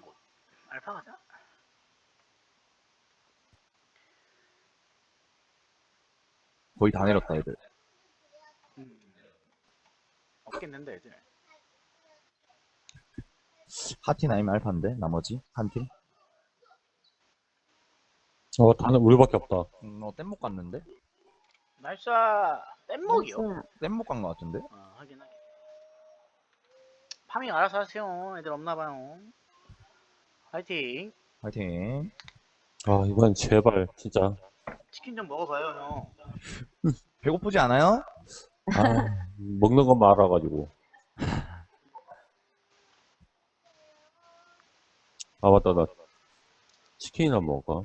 곳. 알파 가자. 거의 다 내렸다 애들 음. 없겠는데 애들. 하틴 아니면 알파인데 나머지 한팀 어, 다는 우리밖에 없다. 음, 어 뗏목 갔는데 나이스. 뗏목이요. 뗏목 간 거 같은데 어, 하긴 하긴. 파밍 알아서 하세요. 애들 없나봐요. 화이팅. 화이팅 아, 이번 제발, 진짜. 치킨 좀 먹어봐요, 형. 배고프지 않아요? 아, 먹는 것만 알아가지고. 아, 맞다, 나 치킨이나 먹을까?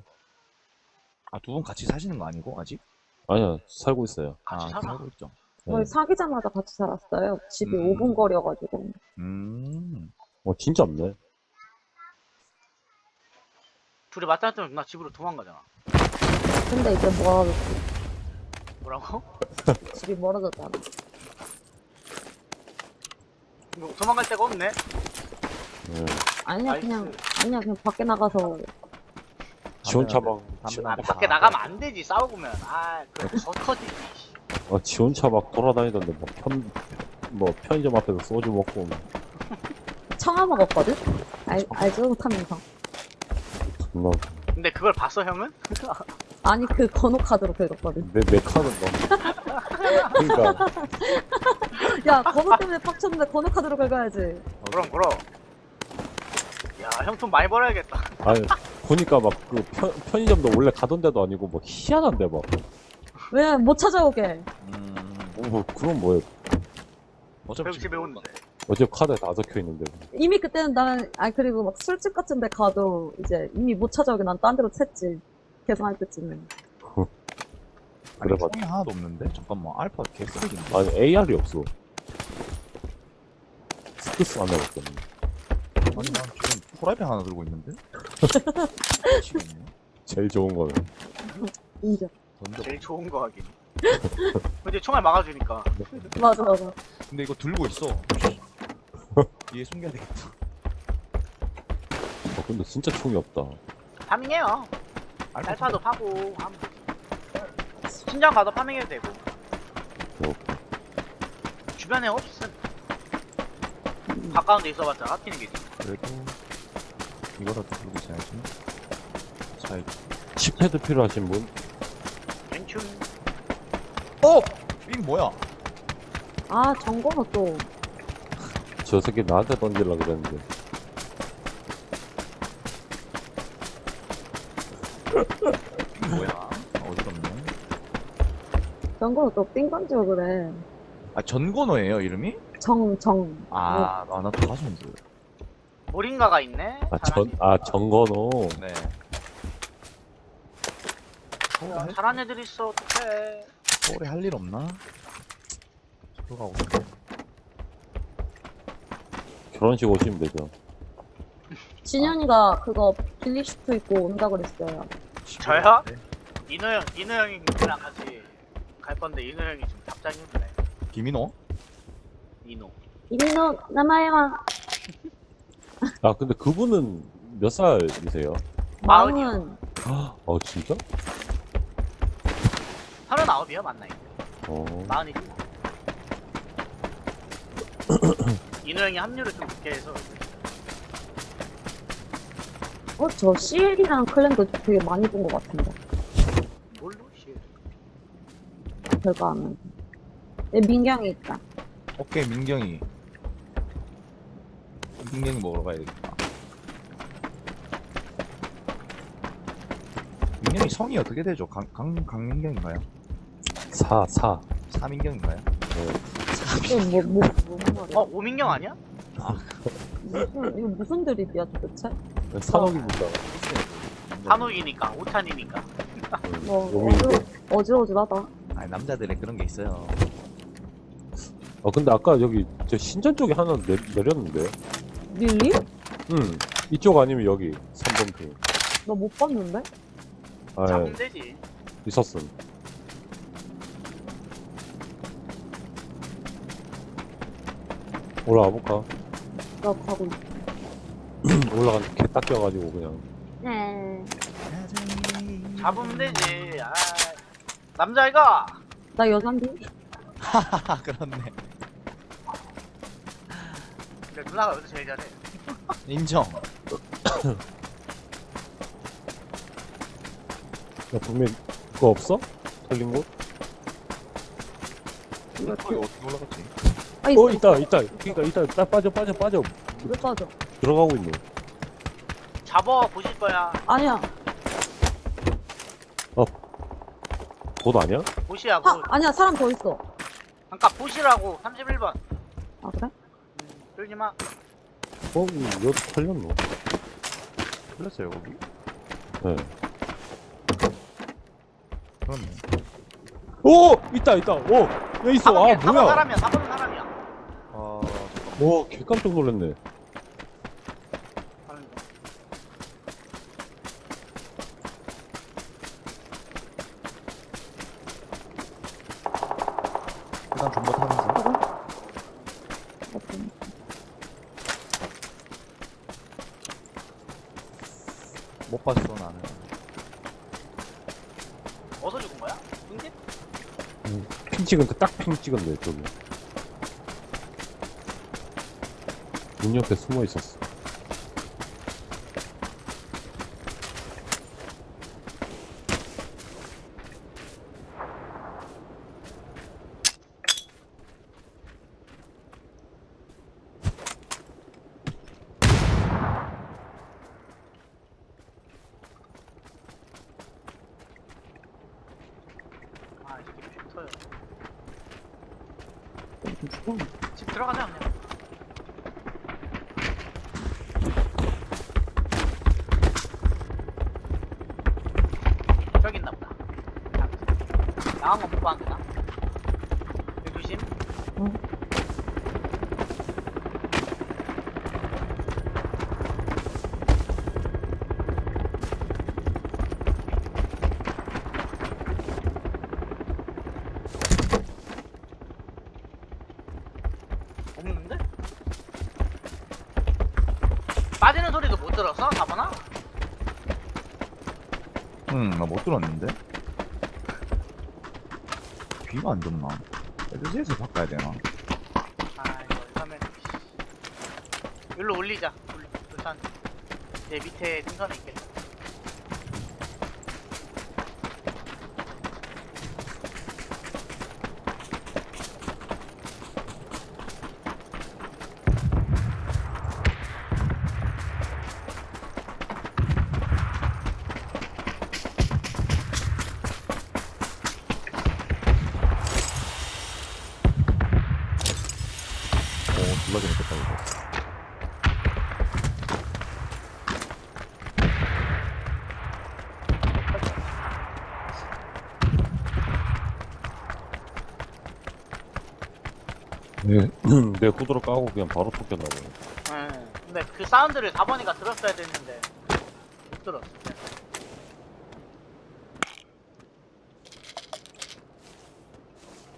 아 두 분 같이 사시는 거 아니고 아직? 아니야, 살고 있어요. 같이 아 살아. 살고 있죠 저희 사귀자마자 같이 살았어요. 집이 음. 5분 거리여가지고. 음 어, 진짜 없네. 둘이 맞다 뜨면 나 집으로 도망가잖아. 근데 이제 멀어졌지. 뭐라고? 집이 멀어졌잖아. 뭐 도망갈 데가 없네. 예. 아니야, 나이스. 그냥, 아니야, 그냥 밖에 나가서. 지원차 막, 담배 지- 아, 밖에 다 나가면 안 되지, 싸우면. 아, 더 터지지. 씨. 어, 지원차 막 돌아다니던데, 뭐, 편, 뭐, 편의점 앞에서 소주 먹고, 뭐, 청아 먹었거든? 알, 알죠? 타면서. 존나, 근데 그걸 봤어, 형은? 아니, 그 건호카드로 긁었거든. 내, 내 카는 너. 그니까, 야, 건호 때문에 빡쳤는데 건호카드로 긁어야지. 그럼, 그럼. 야, 형 돈 많이 벌어야겠다. 아니, 보니까 막, 그, 편, 편의점도 원래 가던 데도 아니고, 뭐, 희한한데, 막. 왜못 찾아오게? 음 어, 뭐, 그럼 뭐야. 어차피 집에 오는데. 어제 카드에 다 적혀 있는데. 이미 그때는 난, 아, 그리고 막 술집 같은 데 가도 이제 이미 못 찾아오게 난 딴 데로 샜지. 계산할 때쯤엔. 아니 그래봐. 총이 하나도 없는데 잠깐만 알파 개쓰레기인데 아니, AR이 없어. 스크스 하나 없거든. 아니 난 지금 프라이팬 하나 들고 있는데 미치겠네 제일 좋은 거는. 인정. 던져 제일 좋은 거 하긴. 근데 총알 막아주니까. 맞아, 맞아. 근데 이거 들고 있어 뒤에 숨겨야 되겠다 어, 근데 진짜 총이 없다. 파밍해요. 알파 알파도 파고, 하면 되지. 신장 가도 파밍해도 되고. 뭐. 주변에 없음. 가까운 데 있어봤자 하티는 게지. 그래도 이거라도 들고 있어야지 자 칩패드 필요하신 분? 괜춘. 어! 삥 뭐야 아, 정거는 또. 저 새끼 나한테 던질라 그랬는데. 삥 뭐야 어지럽네 정거는 또 삥건지고 그래. 아 전건호예요 이름이? 정, 정. 아, 아 나도 가수인 줄 모링가가 있네. 아, 전, 아, 정건호. 네. 뭐, 서울에 할, 잘한 애들 있어, 어떡해. 서울에 할 일 없나? 들어가고 싶어. 결혼식 오시면 되죠. 진현이가 그거 빌리슈트 입고 온다 그랬어요. 저요? 이노 형, 이노 형이랑 같이 갈 건데, 이노 형이 지금 답장이 없네. 김인호? 이노. 이민호, 남아요. 아, 근데 그분은 몇 살이세요? 마흔이요. 마흔. 어, 진짜? 서른아홉이요, 맞나요? 어. 마흔이지. 이노 형이 합류를 좀 늦게 해서. 어, 저 CL이랑 클랜도 되게 많이 본 것 같은데. 뭘로? 씨. 별거 하면. 내 민경이 있다. 오케이 민경이 민경이 먹으러 가야 되겠다 민경이 성이 어떻게 되죠? 강, 강, 강민경인가요? 사, 사. 사민경인가요? 이거 뭐, 뭐, 뭔 말이야? 어, 오민경 아니야? 무슨, 이거 무슨 드립이야 도대체? 산옥입니다. 한옥이니까, 오탄이니까. 뭐, 오민경. 어지러, 어지러지하다. 아 남자들의 그런 게 있어요 어, 근데 아까 여기 저 신전 쪽에 하나 내, 내렸는데. 릴리? 응. 이쪽 아니면 여기 3번 핑. 나 못 봤는데? 아, 잡으면 되지. 있었음. 올라와 볼까? 나 가고 있어. 올라간 개딱 껴가지고 그냥 네. 잡으면 되지. 아, 남자애가 나 여잔디? 하하 그렇네 근데 누나가 여기서 제일 잘해. 인정 야 분명 그거 없어? 털린 곳? 거기 어떻게 올라갔지? 아. 어 있다 있다 그니까 있다 딱 빠져 빠져 빠져 왜 빠져? 들어가고 있네 잡어 보실 거야. 아니야. 곳 아니야? 보시야, 하, 보. 아니야, 사람 더 있어. 잠깐 보시라고. 31번. 아, 그래? 음, 끌지 마. 어? 이거 털렸노? 틀렸어요 거기? 네. 그렇네 오! 있다 있다 오! 여기 있어 아 4번 뭐야 사람이야. 4번 사람이야. 아 와 개 깜짝 놀랐네 가는 중. 일단 존버 타는 중. 못 봤어 나는 어디서 죽은 거야? ың집? 핑 찍은데 딱핑 찍은데 저기 문 옆에 숨어 있었어 아, 이 새끼 퓨터요. 집 들어가자, 그냥. 저기 있나 보다. 나간 건못 봤나? 여기 조심. 응. 없는데? 빠지는 소리도 못 들었어? 가보나? 응 나 못 들었는데 귀가 안 좋나? LG에서 바꿔야 되나? 아 이거 일단은 여기로 올리자. 올- 일단 내 밑에 등선에 있겠다 오 졸라 재밌겠다 이거 네. 내 후드로 까고 그냥 바로 쫓겼나 보네. 응 근데 그 사운드를 4번이가 들었어야 됐는데 못 들었어.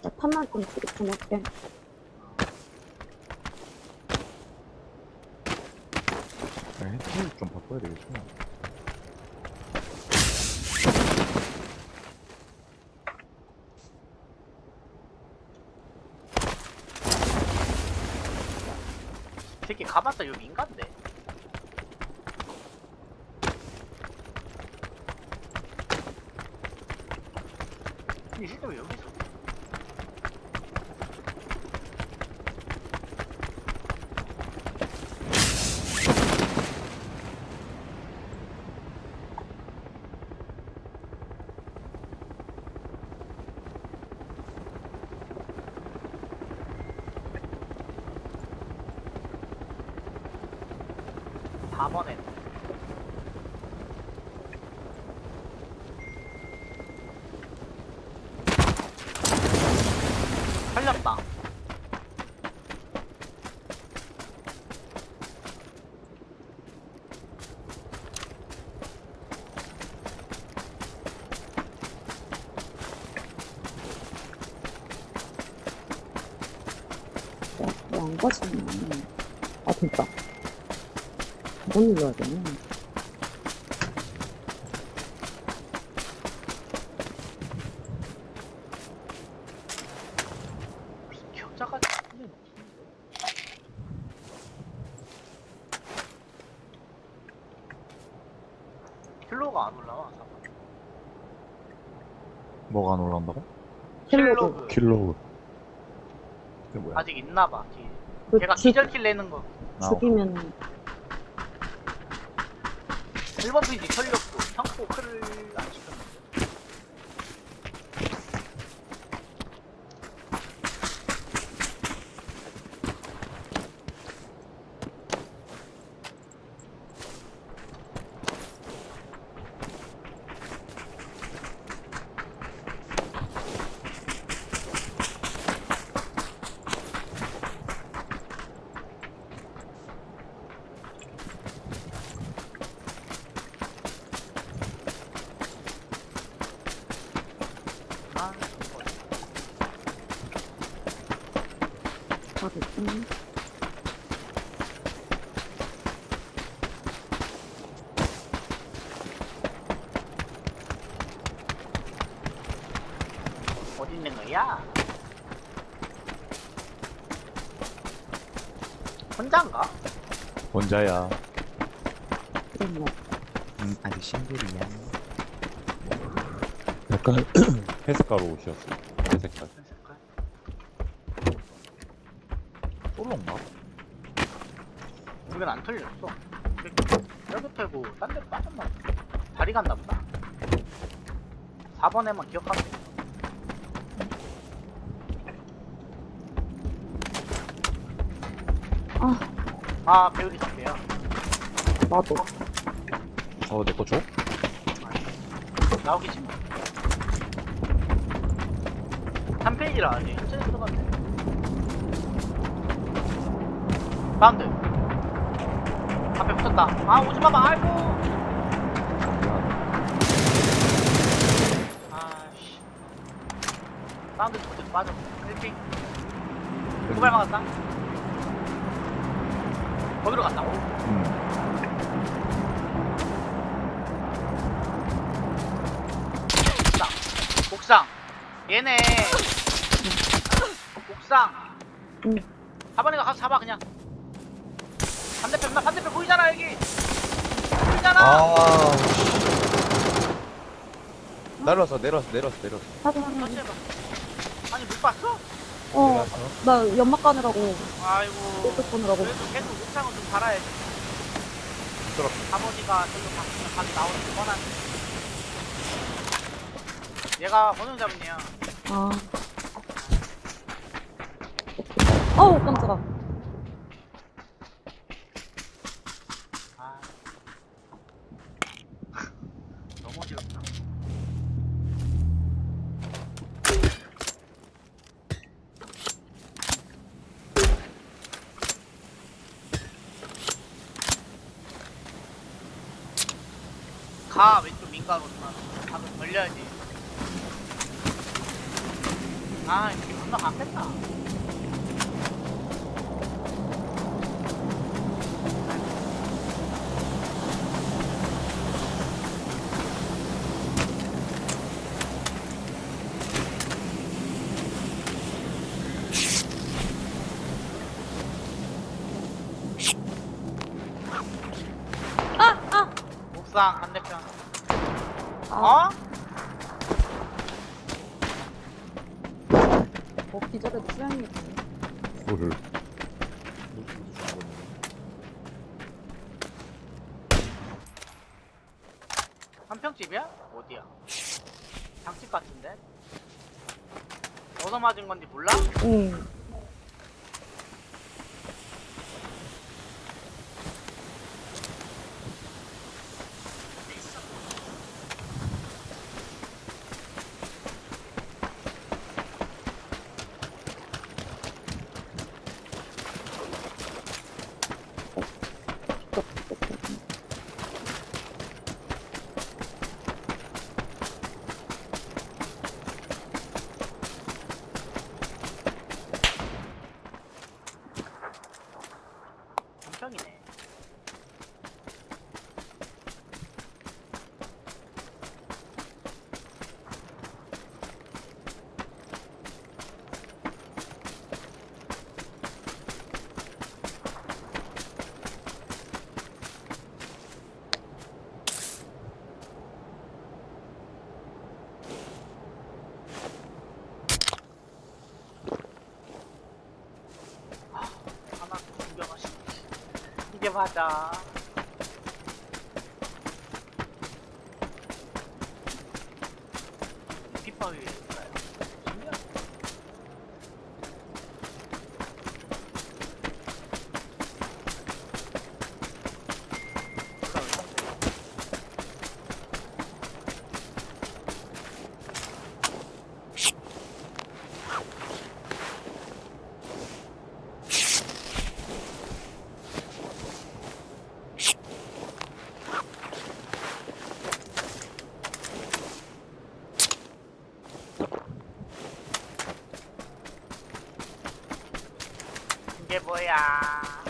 나 탐날 좀좀할게. 헤드 좀 바꿔야 되겠죠 새끼 가봤자 여기 인간데 이 새끼 왜 여기 있어? 사번에 살렸다. 야, 왜안 가지나. 아, 됐다. 저건 눌러야 되네. 무슨 격자가 있는 없는데. 킬로가 안 올라와. 잠깐만. 뭐가 안 올라온다고? 킬로그. 킬로그. 그게 뭐야? 아직 있나 봐. 뒤에. 그 걔가 죽- 기절킬 내는 거. 아, 죽이면 1번 페이지 털렸고 창고 클을 안 시켰는 다 됐네. 어디 있는 거야? 혼자인가? 혼자야. 그럼 뭐. 음, 아직 싱글이야. 약간 회색가루 옷이었어. 회색깔. 무슨 색깔? 솔로인가? 털렸어. 여기 패고 딴 데로 빠졌나 보다. 다리 갔나 보다. 4번에만 기억하면 돼. 아, 아, 배우리 선배야. 나도. 어, 내 거 줘? 나오기 싫어. 3페이지라 아직 천천히 들어갔네. 사운드. 앞에 붙었다. 아, 오지 마봐. 아이고. 아 씨. 사운드 저대 빠졌어. 1핑. 두발 막았다. 거기로 갔다고? 음. 옥상. 옥상. 얘네. 옥상. 응. 4번에가 가서 잡아 그냥. 반대편 나 반대편 보이잖아 여기. 보이잖아. 아, 내려왔어, 내려왔어, 내려왔어, 내려왔어. 하긴 하긴. 터치 해봐. 아니 못 봤어? 어, 내려왔어. 나 연막 가느라고, 아이고. 꽃도 보느라고. 그래도 계속 옥상은 좀 달아야지. 들어가. 아버지가 저기로 갔으면 각이 나오는 게 뻔한. 얘가 번호 잡은 애야. 아. 어우, 깜짝아. 아. 너무 어지럽다. 가 왼쪽 민가로 누나. 각을 벌려야지. 아 이게 겁나 갔겠다 옥상 반대편 아, 어? 뭐 기절에 취향이 물을. 한평집이야? 어디야? 장집 같은데? 얻어 맞은 건지 몰라? 응. 좀 하자. 피파 위. 也不会呀。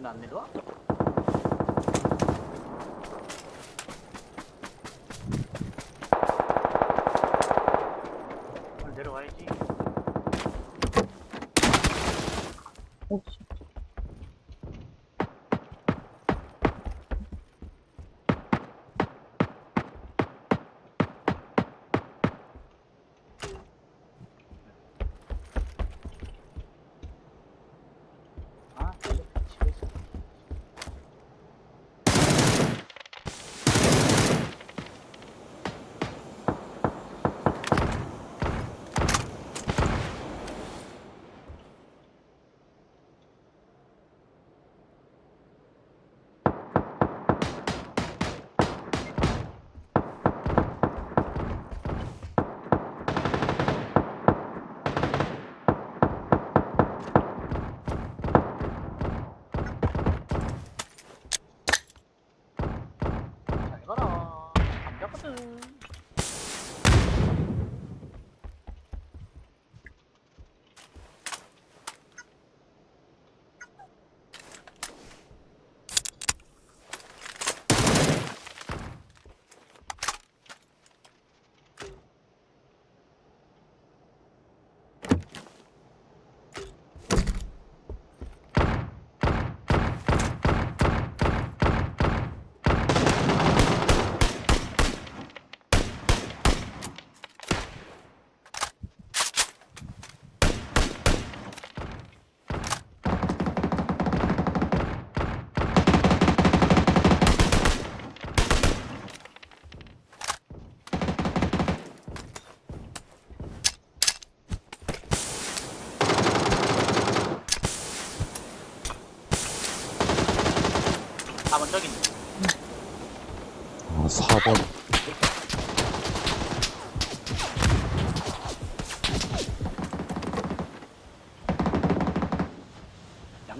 何年だ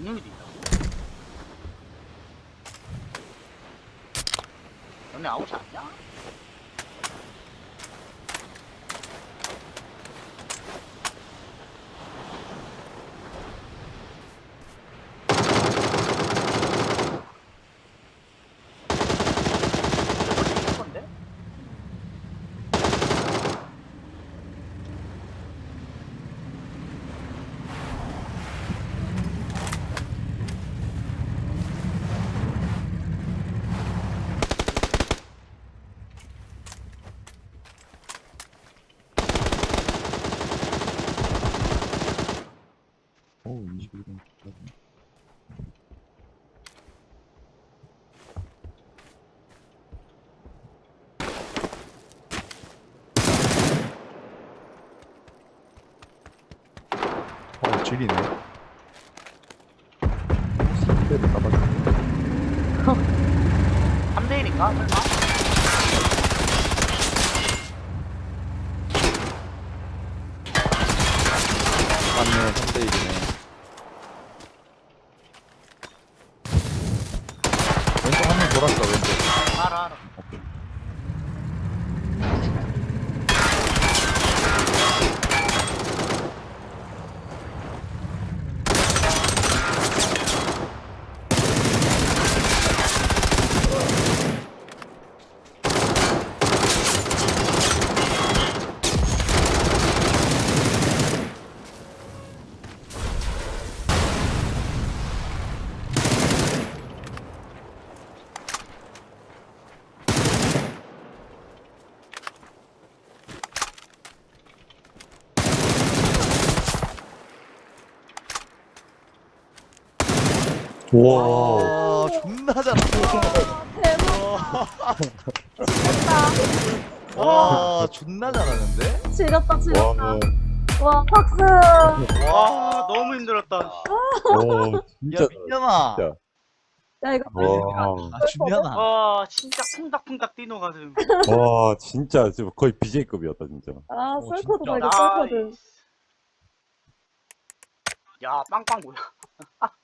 양념이 된다고? 너네 아웃이 아니야? 이거 건데? 어우 21분 어질이네 3대를 따봐줘 3대1인가? 설마? 맞네 3대1이네 왼쪽 한 명 돌았어 왼쪽 알아 알아 와. 와 존나 잘한다 대박. 와 존나 잘하는데? 지렸다, 지렸다. 와. 와, 박수! 와 너무 힘들었다 와. 진짜. 야 민현아 진짜. 야, 이거 와. 아 준현아 와 진짜 쿵닥쿵닥 뛰노 가슴 와, 진짜. 지금 거의 BJ급이었다, 진짜. 아, 어, 썰코드다. 이거 썰코드. 나이스. 야 빵빵 뭐야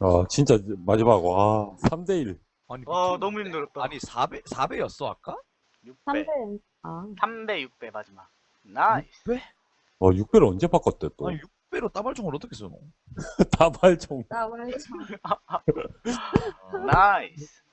아, 진짜 마지막, 와. 3대1. 아니 와 미친- 너무 힘들었다 아니 4배 4배였어 아까? 6배 3대. 아, 3배 6배 마지막 나이스 6배? 와, 6배를 언제 바꿨대, 또? 아니 6배로 따발총을 어떻게 써 너? 다발총. 나 말참. 나이스